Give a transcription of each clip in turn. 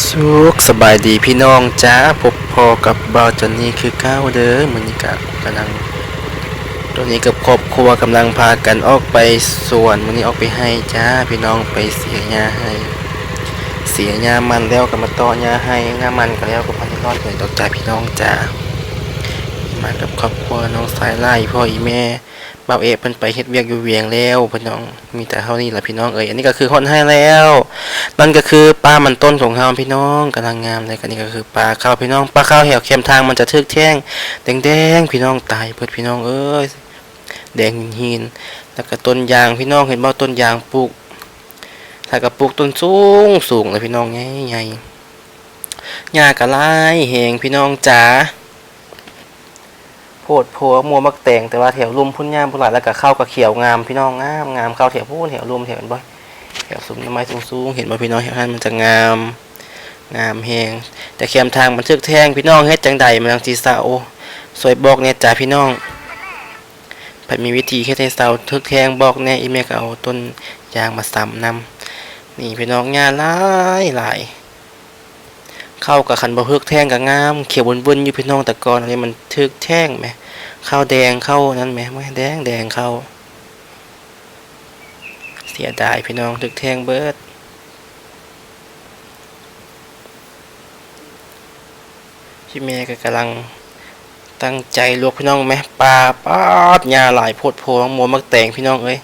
สุขสบายดีพี่น้องจ้าพบพอกับบาวจอนนี่คือก้าวเด้อมือนี้กกำลังตัวนี้กับครอบครัวกำลังพากันออกไปสวนมือนี้ออกไปให้จ้าพี่น้องไปเสียหญ้าให้ เสียหญ้ามันแล้วก็มาต่อหญ้าให้หญ้ามันก็แล้วก็พันธุ์รอนเลยดอกจ้าพี่น้องจ้า มากับครอบครัวน้องสายไล่พ่ออีแม่บ่าวเอกเพิ่นไปเฮ็ดเวียกอยู่เวียงแล้วพี่น้องมีแต่เท่านี้แหละพี่น้องเอ้ยอันนี้ก็คือคนให้แล้ว นั่นก็คือปลามันต้นของเราพี่น้องกำลังงามเลยกันนี่ก็คือปลาข้าวพี่น้องปลาข้าวแหวเข็มทางมันจะทึกแท่งแดงๆพี่น้องตายเพิดพี่น้องเอ้ยแดงหินแล้วก็ต้นยางพี่น้องเห็นบ่ต้นยางปลูกถ้าก็ปลูกต้นสูงสูงเลยพี่น้องใหญ่ๆหญ้ากะลายแหงพี่น้องจ๋า ดโพมัวมักแต่งแต่ว่าแถวลุ่มพุ่นย่ามพุ่นหลายแล้วก็เข้ากับเขียวงามพี่น้องงามงามเข้าแถวพูนแถวลุ่มแถวนั้นบ่แถวซุ้มต้นไม้สูงๆเห็นบ่พี่น้องแถวนั้นมันจะงามงามแฮงแต่แคมทางมันทึกแท่งพี่น้องเฮ็ดจังใดมันจังสิเศร้าสวยบอกเนี่ยจ้าพี่น้องเพิ่นมีวิธีเฮ็ดให้เศร้าทึกแท่งบอกแน่อีแม่ก็เอาต้นยางมาซ้ำนำนี่พี่น้องงานหลายหลาย เข้ากับคันบ่ทึกแท่งก็งาม เขียววนๆอยู่พี่น้องต่ก่อนอันนี้มันทึกแท่งแหมข้าวแดงเข้านั้นแหมไม่แดงแดงเข้า เสียดายพี่น้องถึกแท่งเบิดพี่แม่ก็กำลังตั้งใจลวกพี่น้องไหมปลาป๊าดยาหลายโพดโพมังมัวมักแตงพี่น้องเอ้ย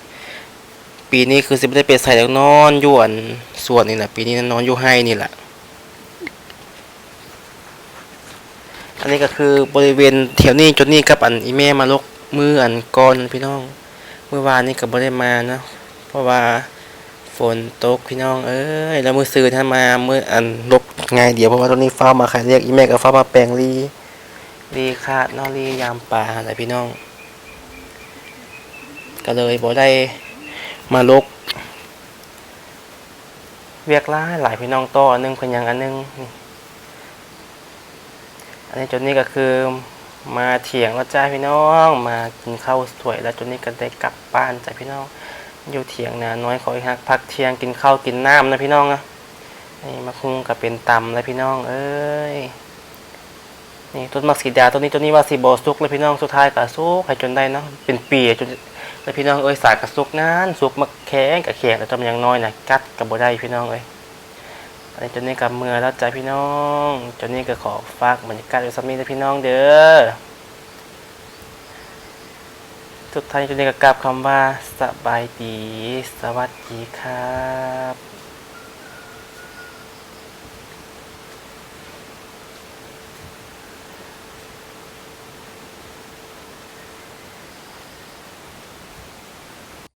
ปีนี้คือสิไม่ได้ไปใส่แล้วนอนยู่อันส่วนนี่แหละปีนี้นอนอยู่ให้นี่แหละ นนี้ก็คือบริเวณแถวนี้จนนี่กับอันอีแม่มาลกมืออันก่อนพี่น้อง เมื่อวานนี้ก็บ่ได้มาเนาะเพราะว่าฝนตกพี่น้องเอ้ยแล้วมือซื้อท่านมาเมื่ออันลกง่ายเดียวเพราะว่าตอนนี้ฟ้ามาขายเรียกอีแม่กับฟ้ามาแปลงรีรีคาดนอรียามป่าอะไรพี่น้อง ก็เลยบ่ได้มาลก เวียกล่ายหลายพี่น้องต่ออันหนึงเพิ่นยังอันหนึงนี่ อันนี้จนนี้ก็คือมาเถียงแล้วจ้าพี่น้อง มากินข้าวสวยแล้วจนนี้ก็ได้กลับบ้านจ้าพี่น้อง อยู่เถียงนาน้อยขออีกฮักพักเที่ยงกินข้าวกินน้ำนะพี่น้องนะนี่มะคุงกับเป็นตำเลยพี่น้อง เอ้ยนี่ต้นมักสีดาต้นนี้ต้นนี้ว่าสีบอสุกเลยพี่น้องสุดท้ายก็สุกให้จนได้เนาะเป็นปีจนแล้วพี่น้องเอ้ยสากกับสุกนานสุกมาแข็งกับแข็งแล้วจำยังน้อยนะกัดกับบ่ได้พี่น้องเอ้ย อันนี้จนนี้กับเมื่อแล้วจ้าพี่น้องจนนี้ก็ขอฝากบรรยากาศไว้สักนิดนะพี่น้องเด้อสุดท้ายจะได้กลับคำว่าสบายดี สวัสดีครับ